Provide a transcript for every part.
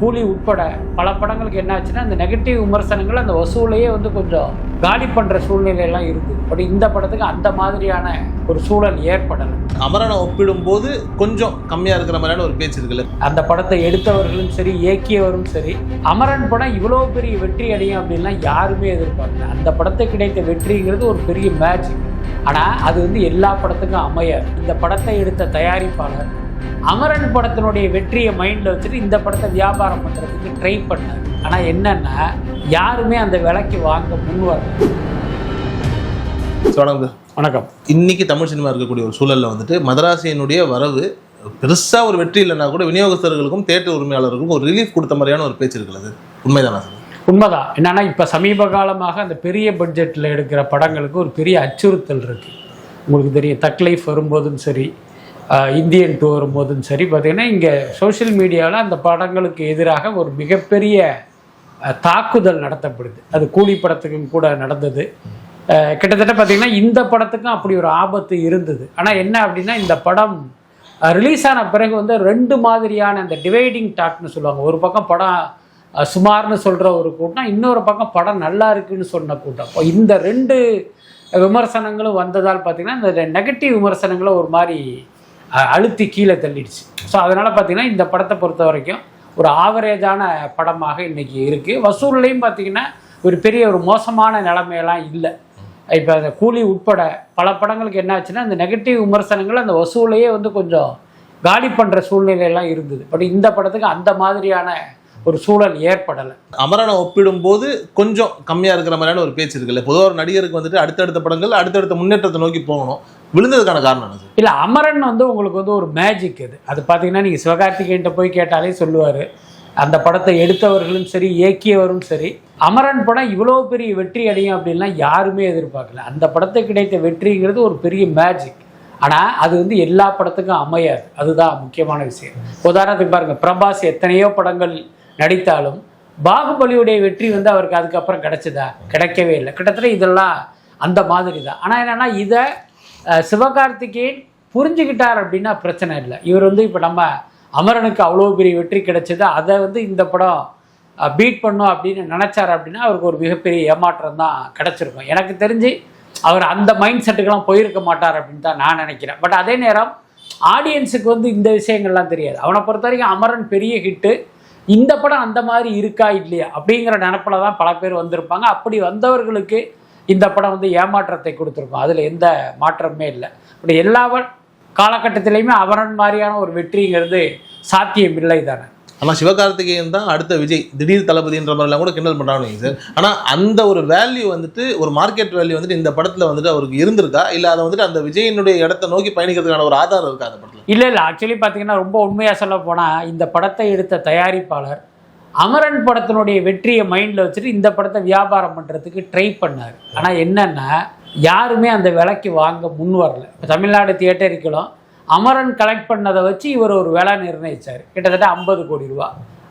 கூலி உட்பட பல படங்களுக்கு என்ன ஆச்சுன்னா அந்த நெகட்டிவ் விமர்சனங்கள் அந்த வசூலையே வந்து கொஞ்சம் காலி பண்ணுற சூழ்நிலையெல்லாம் இருக்குது பட் இந்த படத்துக்கு அந்த மாதிரியான ஒரு சூழல் ஏற்படலை. அமரனை ஒப்பிடும்போது கொஞ்சம் கம்மியா இருக்கிற மாதிரியான ஒரு பேச்சு இருக்குல்ல? அந்த படத்தை எடுத்தவர்களும் சரி இயக்கியவரும் சரி அமரன் படம் இவ்வளோ பெரிய வெற்றி அடையும் அப்படின்லாம் யாருமே எதிர்பார்க்கல. அந்த படத்தை கிடைத்த வெற்றிங்கிறது ஒரு பெரிய மேஜிக் ஆனால் அது வந்து எல்லா படத்துக்கும் அமையாது. இந்த படத்தை எடுத்த தயாரிப்பாளர் அமரன் படத்தினுடைய வெற்றியை மைண்டில் வச்சுட்டு இந்த படத்தை வியாபாரம் பண்ணுறதுக்கு ட்ரை பண்ணார். ஆனால் என்னென்னா யாருமே அந்த விலைக்கு வாங்க முன் வரல. வணக்கம். வணக்கம். இன்னைக்கு தமிழ் சினிமா இருக்கக்கூடிய ஒரு சூழல்ல வந்துட்டு மதராசியினுடைய வரவு பெருசா ஒரு வெற்றி இல்லைன்னா கூட விநியோகஸ்தர்களுக்கும் தேட்டர் உரிமையாளருக்கும் ஒரு ரிலீஃப் கொடுத்த மாதிரியான ஒரு பேச்சு இருக்குல்ல சார் உண்மைதானா சார்? உண்மைதான். என்னன்னா இப்போ சமீப காலமாக அந்த பெரிய பட்ஜெட்டில் எடுக்கிற படங்களுக்கு ஒரு பெரிய அச்சுறுத்தல் இருக்கு. உங்களுக்கு தெரியும் தக் லைஃப் வரும்போதும் சரி இந்தியன் டூ வரும்போதும் சரி பார்த்திங்கன்னா இங்கே சோஷியல் மீடியாவில் அந்த படங்களுக்கு எதிராக ஒரு மிகப்பெரிய தாக்குதல் நடத்தப்படுது. அது கூலி படத்துக்கும் கூட நடந்தது. கிட்டத்தட்ட பார்த்தீங்கன்னா இந்த படத்துக்கும் அப்படி ஒரு ஆபத்து இருந்தது. ஆனால் என்ன அப்படின்னா இந்த படம் ரிலீஸ் ஆன பிறகு வந்து ரெண்டு மாதிரியான அந்த டிவைடிங் டாக்னு சொல்லுவாங்க. ஒரு பக்கம் படம் சுமார்னு சொல்கிற ஒரு கூட்டம் இன்னொரு பக்கம் படம் நல்லா இருக்குன்னு சொன்ன கூட்டம். இப்போ இந்த ரெண்டு விமர்சனங்களும் வந்ததால் பார்த்தீங்கன்னா இந்த நெகட்டிவ் விமர்சனங்களை ஒரு மாதிரி அழுத்தி கீழே தள்ளிடுச்சு. ஸோ அதனால் பார்த்தீங்கன்னா இந்த படத்தை பொறுத்த வரைக்கும் ஒரு ஆவரேஜான படமாக இன்றைக்கி இருக்குது வசூல்லையும் பார்த்தீங்கன்னா ஒரு பெரிய ஒரு மோசமான நிலைமையெல்லாம் இல்லை. இப்போ அந்த கூலி உட்பட பல படங்களுக்கு என்ன ஆச்சுன்னா அந்த நெகட்டிவ் விமர்சனங்கள் அந்த வசூலையே வந்து கொஞ்சம் காலி பண்ணுற சூழ்நிலையெல்லாம் இருந்தது. பட் இந்த படத்துக்கு அந்த மாதிரியான ஒரு சூழல் ஏற்படலை. அமரனை ஒப்பிடும்போது கொஞ்சம் கம்மியாக இருக்கிற மாதிரியான ஒரு பேச்சு இருக்குல்ல. பொதுவாக ஒரு நடிகருக்கு வந்துட்டு அடுத்தடுத்த படங்கள் அடுத்தடுத்த முன்னேற்றத்தை நோக்கி போகணும். விழுந்ததுக்கான காரணம் என்ன சார்? இல்லை அமரன் வந்து உங்களுக்கு வந்து ஒரு மேஜிக் அது அது பார்த்தீங்கன்னா நீங்கள் சிவகார்த்திகேயன்ட்ட போய் கேட்டாலே சொல்லுவார். அந்த படத்தை எடுத்தவர்களும் சரி இயக்கியவரும் சரி அமரன் படம் இவ்வளோ பெரிய வெற்றி அடையும் அப்படின்லாம் யாருமே எதிர்பார்க்கல. அந்த படத்தை கிடைத்த வெற்றிங்கிறது ஒரு பெரிய மேஜிக் ஆனால் அது வந்து எல்லா படத்துக்கும் அமையாது. அதுதான் முக்கியமான விஷயம். உதாரணத்துக்கு பாருங்கள் பிரபாஸ் எத்தனையோ படங்கள் நடித்தாலும் பாகுபலியுடைய வெற்றி வந்து அவருக்கு அதுக்கப்புறம் கிடைச்சதா? கிடைக்கவே இல்லை. கிட்டத்தட்ட இதெல்லாம் அந்த மாதிரி தான் ஆனால் என்னென்னா இதை சிவகார்த்திகேயன் புரிஞ்சுக்கிட்டார் அப்படின்னா பிரச்சனை இல்லை. இவர் வந்து இப்போ நம்ம அமரனுக்கு அவ்வளோ பெரிய வெற்றி கிடைச்சது அதை வந்து இந்த படம் பீட் பண்ணும் அப்படின்னு நினச்சார் அப்படின்னா அவருக்கு ஒரு மிகப்பெரிய ஏமாற்றம் தான் கிடச்சிருக்கும். எனக்கு தெரிஞ்சு அவர் அந்த மைண்ட் செட்டுக்கெல்லாம் போயிருக்க மாட்டார் அப்படின்னு தான் நான் நினைக்கிறேன். பட் அதே நேரம் ஆடியன்ஸுக்கு வந்து இந்த விஷயங்கள்லாம் தெரியாது. அவனை பொறுத்த வரைக்கும் அமரன் பெரிய ஹிட்டு இந்த படம் அந்த மாதிரி இருக்கா இல்லையா அப்படிங்கிற நினப்பில் தான் பல பேர் வந்திருப்பாங்க. அப்படி வந்தவர்களுக்கு இந்த படம் வந்து ஏமாற்றத்தை கொடுத்துருக்கும். அதில் எந்த மாற்றமே இல்லை. இப்படி எல்லா காலகட்டத்திலையுமே அவரன் மாதிரியான ஒரு வெற்றிங்கிறது சாத்தியம் இல்லை தானே. ஆனா சிவகார்த்திகேயன் தான் அடுத்த விஜய் திடீர் தளபதின்ற மாதிரிலாம் கூட கிண்டல் பண்றாங்க சார். ஆனா அந்த ஒரு வேல்யூ வந்துட்டு ஒரு மார்க்கெட் வேல்யூ வந்துட்டு இந்த படத்துல வந்துட்டு அவருக்கு இருந்திருக்கா? இல்ல அதை வந்துட்டு அந்த விஜயினுடைய இடத்தை நோக்கி பயணிக்கிறதுக்கான ஒரு ஆதாரம் இருக்கா அந்த படத்துல? இல்லை இல்லை. ஆக்சுவலி பார்த்தீங்கன்னா ரொம்ப உண்மையாக சொல்ல போனால் இந்த படத்தை எடுத்த தயாரிப்பாளர் அமரன் படத்தினுடைய வெற்றியை மைண்டில் வச்சுட்டு இந்த படத்தை வியாபாரம் பண்ணுறதுக்கு ட்ரை பண்ணார். ஆனால் என்னென்னா யாருமே அந்த விலைக்கு வாங்க முன் வரல. இப்போ தமிழ்நாடு தியேட்டருக்களும் அமரன் கலெக்ட் பண்ணதை வச்சு இவர் ஒரு விலை நிர்ணயிச்சார். கிட்டத்தட்ட ஐம்பது கோடி ரூபா.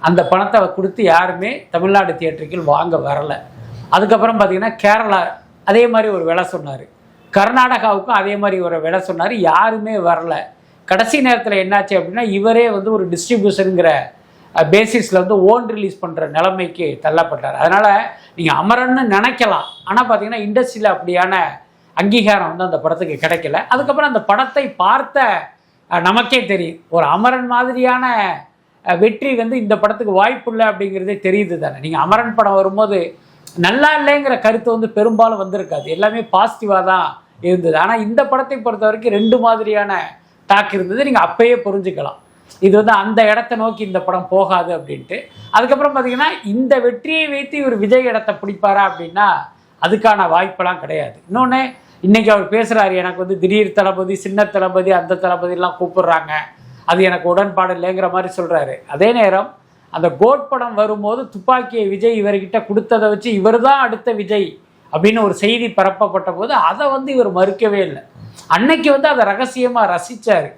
அந்த பணத்தை கொடுத்து யாருமே தமிழ்நாடு தியேட்டருக்கு வாங்க வரல. அதுக்கப்புறம் பார்த்தீங்கன்னா கேரளா அதே மாதிரி ஒரு விலை சொன்னார். கர்நாடகாவுக்கும் அதே மாதிரி ஒரு விலை சொன்னார். யாருமே வரல. கடைசி நேரத்தில் என்னாச்சு அப்படின்னா இவரே வந்து ஒரு டிஸ்ட்ரிபியூஷனுங்கிற பேசிஸில் வந்து ஓன் ரிலீஸ் பண்ணுற நிலைமைக்கு தள்ளப்பட்டார். அதனால் நீங்கள் அமரன்னு நினைக்கலாம். ஆனால் பார்த்தீங்கன்னா இண்டஸ்ட்ரியில் அப்படியான அங்கீகாரம் வந்து அந்த படத்துக்கு கிடைக்கல. அதுக்கப்புறம் அந்த படத்தை பார்த்த நமக்கே தெரியும். ஒரு அமரன் மாதிரியான வெற்றி வந்து இந்த படத்துக்கு வாய்ப்பு இல்லை அப்படிங்கிறதே தெரியுது தானே. நீங்கள் அமரன் படம் வரும்போது நல்லா இல்லைங்கிற கருத்து வந்து பெரும்பாலும் வந்திருக்காது. எல்லாமே பாசிட்டிவாக தான் இருந்தது. ஆனால் இந்த படத்தை பொறுத்த வரைக்கும் ரெண்டு மாதிரியான டாக் இருந்தது. நீங்கள் அப்பயே புரிஞ்சுக்கலாம். இது வந்து அந்த இடத்த நோக்கி இந்த படம் போகாது அப்படின்ட்டு. அதுக்கப்புறம் பார்த்தீங்கன்னா இந்த வெற்றியை வைத்து இவர் விஜய் இடத்த பிடிப்பாரா அப்படின்னா அதுக்கான வாய்ப்பெல்லாம் கிடையாது. இன்னொன்று இன்னைக்கு அவர் பேசுகிறாரு எனக்கு வந்து திடீர் தளபதி சின்ன தளபதி அந்த தளபதிலாம் கூப்பிடுறாங்க. அது எனக்கு உடன்பாடு இல்லைங்கிற மாதிரி சொல்கிறாரு அதே நேரம் அந்த கோட் படம் வரும்போது துப்பாக்கியை விஜய் இவர்கிட்ட கொடுத்ததை வச்சு இவர் தான் அடுத்த விஜய் அப்படின்னு ஒரு செய்தி பரப்பப்பட்ட போது அதை வந்து இவர் மறுக்கவே இல்லை. அன்னைக்கு வந்து அதை ரகசியமாக ரசிச்சாரு.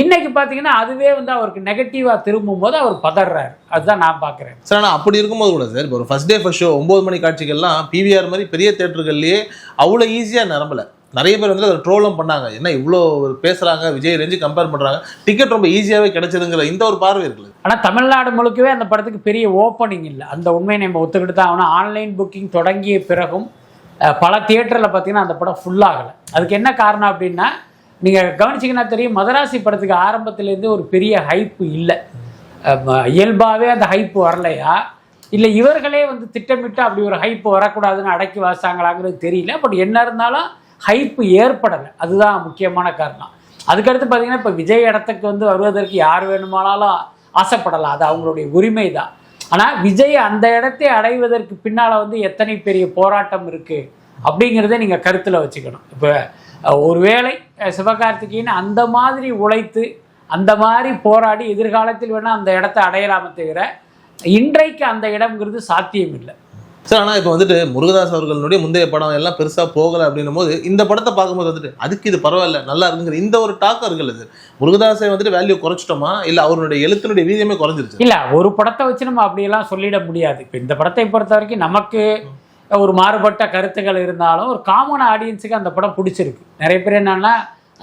இன்னைக்கு பார்த்தீங்கன்னா அதுவே வந்து அவருக்கு நெகட்டிவாக திரும்பும் போது அவர் பதறாரு. அதுதான் நான் பார்க்குறேன் சார் ஆனால் அப்படி இருக்கும்போது கூட சார் இப்போ ஒரு ஃபர்ஸ்ட் டே ஃபர்ஸ்ட் ஷோ ஒம்பது மணி காட்சிகள்லாம் பிவிஆர் மாதிரி பெரிய தேட்டர்கள்லேயே அவ்வளோ ஈஸியாக நிரம்பல. நிறைய பேர் வந்து அதை ட்ரோலும் பண்ணாங்க. என்ன இவ்வளோ பேசுறாங்க விஜய் ரேஞ்சு கம்பேர் பண்றாங்க. டிக்கெட் ரொம்ப ஈஸியாவே கிடைச்சதுங்கிற இந்த ஒரு பார்வை இருக்குது ஆனால் தமிழ்நாடு முழுக்கவே அந்த படத்துக்கு பெரிய ஓப்பனிங் இல்லை. அந்த உண்மையை நம்ம ஒத்துக்கிட்டு தான் ஆகணும். ஆன்லைன் புக்கிங் தொடங்கிய பிறகும் பல தியேட்டரில் பார்த்தீங்கன்னா அந்த படம் ஃபுல்லாகலை அதுக்கு என்ன காரணம் அப்படின்னா நீங்கள் கவனிச்சிங்கன்னா தெரியும் மதராசி படத்துக்கு ஆரம்பத்துலேருந்து ஒரு பெரிய ஹைப்பு இல்லை. இயல்பாகவே அந்த ஹைப்பு வரலையா? இல்லை இவர்களே வந்து திட்டமிட்டு அப்படி ஒரு ஹைப்பு வரக்கூடாதுன்னு அடக்கி வாசாங்களாங்கிறது தெரியல. பட் என்ன இருந்தாலும் ஹைப்பு ஏற்படலை. அதுதான் முக்கியமான காரணம். அதுக்கடுத்து பார்த்தீங்கன்னா இப்போ விஜய் இடத்துக்கு வந்து வருவதற்கு யார் வேணுமானாலும் ஆசைப்படலாம். அது அவங்களுடைய உரிமை தான் ஆனால் விஜய் அந்த இடத்தை அடைவதற்கு பின்னால் வந்து எத்தனை பெரிய போராட்டம் இருக்குது அப்படிங்கிறத நீங்கள் கருத்தில் வச்சுக்கணும். இப்போ ஒருவேளை சிவகார்த்திகேயன் அந்த மாதிரி உழைத்து அந்த மாதிரி போராடி எதிர்காலத்தில் வேணால் அந்த இடத்த அடையலாமே தவிர இன்றைக்கு அந்த இடம்ங்கிறது சாத்தியம் இல்லை சார் ஆனால் இப்போ வந்துட்டு முருகதாஸ் அவர்களுடைய முந்தைய படம் எல்லாம் பெருசாக போகலை அப்படின்னும் போது இந்த படத்தை பார்க்கும்போது வந்துட்டு அதுக்கு இது பரவாயில்ல நல்லா இருக்குங்கிற இந்த ஒரு டாக்கம் இருக்குல்ல சார் முருகதாஸை வந்துட்டு வேல்யூ குறைச்சிட்டோமா? இல்லை அவருடைய எழுத்தினுடைய வீரியமே குறைஞ்சிருச்சு? இல்ல ஒரு படத்தை வச்சு நம்ம அப்படியெல்லாம் சொல்லிட முடியாது. இப்போ இந்த படத்தை பொறுத்த வரைக்கும் நமக்கு ஒரு மாறுபட்ட கருத்துக்கள் இருந்தாலும் ஒரு காமன் ஆடியன்ஸுக்கு அந்த படம் பிடிச்சிருக்கு. நிறைய பேர் என்னன்னா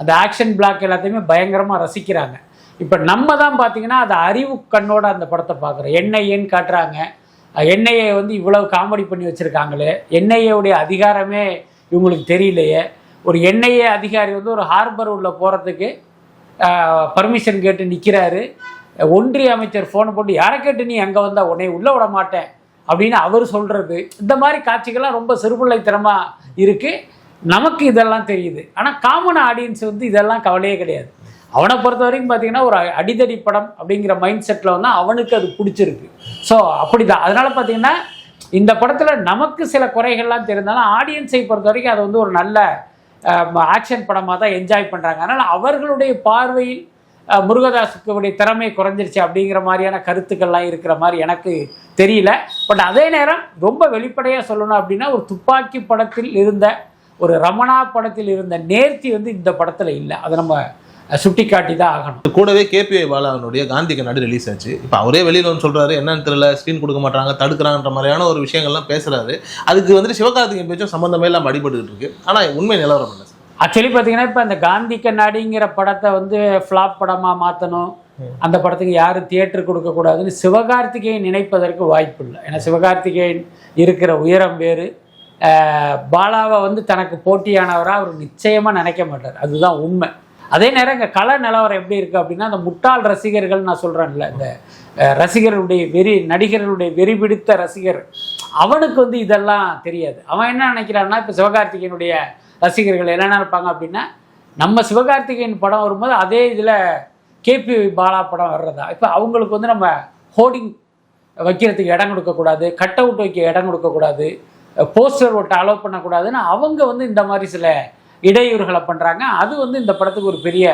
அந்த ஆக்ஷன் பிளாக் எல்லாத்தையுமே பயங்கரமாக ரசிக்கிறாங்க. இப்போ நம்ம தான் பார்த்தீங்கன்னா அது அறிவு கண்ணோட அந்த படத்தை பார்க்குறோம் என்ஐஏன்னு காட்டுறாங்க. என்ஐஏ வந்து இவ்வளவு காமெடி பண்ணி வச்சுருக்காங்களே. என்ஐஏவுடைய அதிகாரமே இவங்களுக்கு தெரியலையே. ஒரு என்ஐஏ அதிகாரி வந்து ஒரு ஹார்பர் உள்ள போகிறதுக்கு பர்மிஷன் கேட்டு நிற்கிறாரு ஒன்றிய அமைச்சர் ஃபோனை போட்டு யாரை கேட்டு நீ அங்கே வந்தால் உன்னை உள்ளே விட மாட்டேன். அப்படின்னு அவர் சொல்கிறது இந்த மாதிரி காட்சிகள்லாம் ரொம்ப சிறுபிள்ளைத்தனமாக இருக்குது நமக்கு இதெல்லாம் தெரியுது. ஆனால் காமன் ஆடியன்ஸ் வந்து இதெல்லாம் கவலையே கிடையாது. அவனை பொறுத்த வரைக்கும் பார்த்தீங்கன்னா ஒரு அடிதடி படம் அப்படிங்கிற மைண்ட் செட்டில் வந்து அவனுக்கு அது பிடிச்சிருக்கு. ஸோ அப்படி தான் அதனால் பார்த்தீங்கன்னா இந்த படத்தில் நமக்கு சில குறைகள்லாம் தெரிந்தாலும் ஆடியன்ஸை பொறுத்த வரைக்கும் அது வந்து ஒரு நல்ல ஆக்ஷன் படமாக தான் என்ஜாய் பண்ணுறாங்க அதனால் அவர்களுடைய பார்வையில் முருகதாஸுக்குடைய திறமை குறைஞ்சிருச்சு அப்படிங்கிற மாதிரியான கருத்துக்கள்லாம் இருக்கிற மாதிரி எனக்கு தெரியல. பட் அதே நேரம் ரொம்ப வெளிப்படையாக சொல்லணும் அப்படின்னா ஒரு துப்பாக்கி படத்தில் இருந்த ஒரு ரமணா படத்தில் இருந்த நேர்த்தி வந்து இந்த படத்தில் இல்லை. அதை நம்ம சுட்டி காட்டி தான் ஆகணும் கூடவே கேபிஐ பாலாவனுடைய காந்தி கண்ணாடி ரிலீஸ் ஆச்சு. இப்போ அவரே வெளியில் வந்து சொல்கிறாரு என்னன்னு தெரியல ஸ்க்ரீன் கொடுக்க மாட்டாங்க தடுக்கிறாங்கன்ற மாதிரியான ஒரு விஷயங்கள்லாம் பேசுகிறாரு அதுக்கு வந்துட்டு சிவகார்த்திகேயன் பேச்சும் சம்மந்தமே இல்லாமல் அடிபட்டுக்கிட்டு இருக்கு. ஆனால் உண்மை நிலவரம் என்ன? ஆக்சுவலி பார்த்தீங்கன்னா இப்போ அந்த காந்தி கண்ணாடிங்கிற படத்தை வந்து ஃப்ளாப் படமாக மாற்றணும் அந்த படத்துக்கு யாரும் தியேட்டர் கொடுக்கக்கூடாதுன்னு சிவகார்த்திகேயன் நினைப்பதற்கு வாய்ப்பு இல்லை. ஏன்னா சிவகார்த்திகேயன் இருக்கிற உயரம் வேறு. பாலாவை வந்து தனக்கு போட்டியானவராக அவர் நிச்சயமாக நினைக்க மாட்டார். அதுதான் உண்மை. அதே நேரம் இங்கே கலை நிலவரம் எப்படி இருக்குது அப்படின்னா அந்த முட்டாள் ரசிகர்கள் நான் சொல்கிறேன்ல இந்த ரசிகர்களுடைய வெறி நடிகர்களுடைய வெறி பிடித்த ரசிகர். அவனுக்கு வந்து இதெல்லாம் தெரியாது. அவன் என்ன நினைக்கிறான்னா இப்போ சிவகார்த்திகேயனுடைய ரசிகர்கள் என்ன நினைப்பாங்க அப்படின்னா நம்ம சிவகார்த்திகேயன் படம் வரும்போது அதே இதில் கேபி பாலா படம் வர்றதா? இப்போ அவங்களுக்கு வந்து நம்ம ஹோர்டிங் வைக்கிறதுக்கு இடம் கொடுக்கக்கூடாது கட் அவுட் வைக்க இடம் கொடுக்கக்கூடாது போஸ்டர் ஒட்ட அலோவ் பண்ணக்கூடாதுன்னு அவங்க வந்து இந்த மாதிரி சில இடையூறுகளை பண்ணுறாங்க அது வந்து இந்த படத்துக்கு ஒரு பெரிய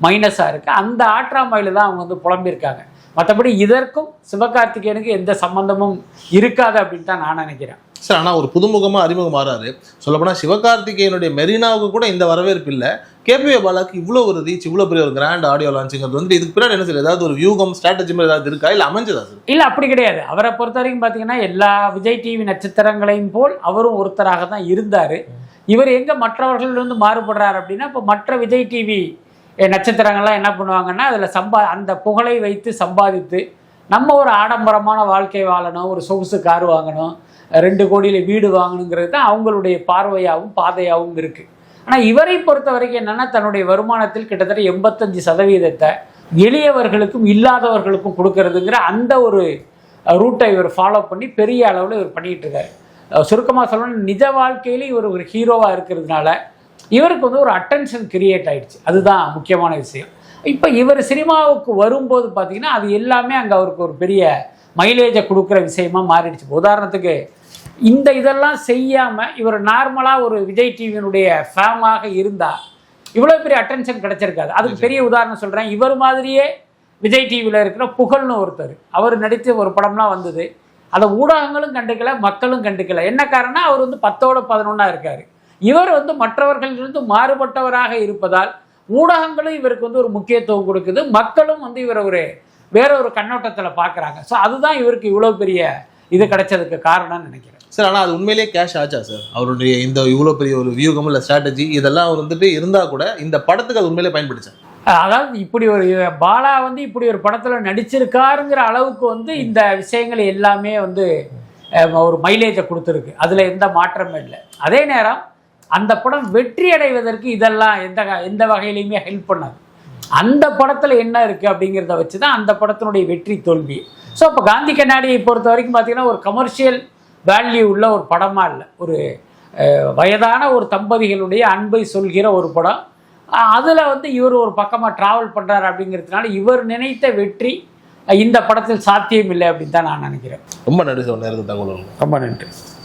மைனஸாக இருக்குது அந்த ஆற்றாமையில் தான் அவங்க வந்து புலம்பியிருக்காங்க. மற்றபடி இதற்கும் சிவகார்த்திகேயனுக்கு எந்த சம்பந்தமும் இருக்காது அப்படின்னு தான் நான் நினைக்கிறேன். சார் ஆனால் ஒரு புதுமுகமாக அறிமுகம் மாறாரு சொல்லப்போனால் சிவகார்த்திகேயனுடைய மெரினாவுக்கு கூட இந்த வரவேற்பு இல்லை. கேபிஏ பாலாக்கு இவ்வளோ ஒரு ரீச் இவ்வளோ பெரிய ஒரு கிராண்ட் ஆடியோ லான்ச்சிங்கிறது வந்து இதுக்கு பின்னாடி என்ன சார் ஏதாவது ஒரு வியூகம் ஸ்ட்ராட்டஜி மாதிரி ஏதாவது இருக்கா? இல்லை அமைஞ்சதா சார்? இல்லை அப்படி கிடையாது. அவரை பொறுத்த வரைக்கும் பார்த்தீங்கன்னா எல்லா விஜய் டிவி நட்சத்திரங்களையும் போல் அவரும் ஒருத்தராக தான் இருந்தார். இவர் எங்கே மற்றவர்களிலிருந்து மாறுபடுறார் அப்படின்னா இப்போ மற்ற விஜய் டிவி நட்சத்திரங்கள்லாம் என்ன பண்ணுவாங்கன்னா அதில் சம்பா அந்த புகழை வைத்து சம்பாதித்து நம்ம ஒரு ஆடம்பரமான வாழ்க்கை வாழணும் ஒரு சொகுசு கார் வாங்கணும் ரெண்டு கோடியில் வீடு வாங்கணுங்கிறது தான் அவங்களுடைய பார்வையாகவும் பாதையாகவும் இருக்குது ஆனால் இவரை பொறுத்த வரைக்கும் என்னென்னா தன்னுடைய வருமானத்தில் கிட்டத்தட்ட எண்பத்தஞ்சு சதவீதத்தை எளியவர்களுக்கும் இல்லாதவர்களுக்கும் கொடுக்கறதுங்கிற அந்த ஒரு ரூட்டை இவர் ஃபாலோ பண்ணி பெரிய அளவில் இவர் பண்ணிகிட்டு இருக்காரு. சுருக்கமாக சொல்லணும் நிஜ வாழ்க்கையில இவர் ஒரு ஹீரோவாக இருக்கிறதுனால இவருக்கு வந்து ஒரு அட்டென்ஷன் கிரியேட் ஆயிடுச்சு. அதுதான் முக்கியமான விஷயம். இப்போ இவர் சினிமாவுக்கு வரும்போது பார்த்தீங்கன்னா அது எல்லாமே அங்கே அவருக்கு ஒரு பெரிய மைலேஜை கொடுக்குற விஷயமா மாறிடுச்சு. உதாரணத்துக்கு இந்த இதெல்லாம் செய்யாமல் இவர் நார்மலாக ஒரு விஜய் டிவியினுடைய ஃபேமாக இருந்தால் இவ்வளோ பெரிய அட்டென்ஷன் கிடைச்சிருக்காது. அதுக்கு பெரிய உதாரணம் சொல்கிறேன் இவர் மாதிரியே விஜய் டிவியில் இருக்கிற புகழ்னு ஒருத்தர் அவர் நடித்த ஒரு படம்லாம் வந்தது. அதை ஊடகங்களும் கண்டுக்கல மக்களும் கண்டுக்கல. என்ன காரணம் அவர் வந்து பத்தோட பதினொன்னா இருக்காரு. இவர் வந்து மற்றவர்களிலிருந்து மாறுபட்டவராக இருப்பதால் ஊடகங்களும் இவருக்கு வந்து ஒரு முக்கியத்துவம் கொடுக்குது. மக்களும் வந்து இவரை ஒரு வேற ஒரு கண்ணோட்டத்தில் பார்க்குறாங்க ஸோ அதுதான் இவருக்கு இவ்வளோ பெரிய இது கிடைச்சதுக்கு காரணம்னு நினைக்கிறேன். சார் ஆனால் அது உண்மையிலேயே கேஷ் ஆச்சா சார்? அவருடைய இந்த இவ்வளோ பெரிய ஒரு வியூகம் இல்லை ஸ்ட்ராட்டஜி இதெல்லாம் அவர் வந்துட்டு இருந்தால் கூட இந்த படத்துக்கு அது உண்மையிலே பயன்படுச்சா? அதாவது இப்படி ஒரு பாலா வந்து இப்படி ஒரு படத்தில் நடிச்சிருக்காருங்கிற அளவுக்கு வந்து இந்த விஷயங்கள் எல்லாமே வந்து ஒரு மைலேஜை கொடுத்துருக்கு. அதில் எந்த மாற்றமும் இல்லை. அதே நேரம் அந்த படம் வெற்றி அடைவதற்கு இதெல்லாம் எந்த எந்த வகையிலையுமே ஹெல்ப் பண்ணாது. அந்த படத்தில் என்ன இருக்குது அப்படிங்கிறத வச்சு தான் அந்த படத்தினுடைய வெற்றி தோல்வி. ஸோ இப்போ காந்தி கண்ணாடியை பொறுத்த வரைக்கும் பார்த்தீங்கன்னா ஒரு கமர்ஷியல் வேல்யூ உள்ள ஒரு படமாக இல்லை. ஒரு வயதான ஒரு தம்பதிகளுடைய அன்பை சொல்கிற ஒரு படம். அதில் வந்து இவர் ஒரு பக்கமாக ட்ராவல் பண்ணுறாரு அப்படிங்கிறதுனால இவர் நினைத்த வெற்றி இந்த படத்தில் சாத்தியம் இல்லை அப்படின்னு தான் நான் நினைக்கிறேன். ரொம்ப நன்றி சார் நேரத்தில் தகவல் ரொம்ப நன்றி.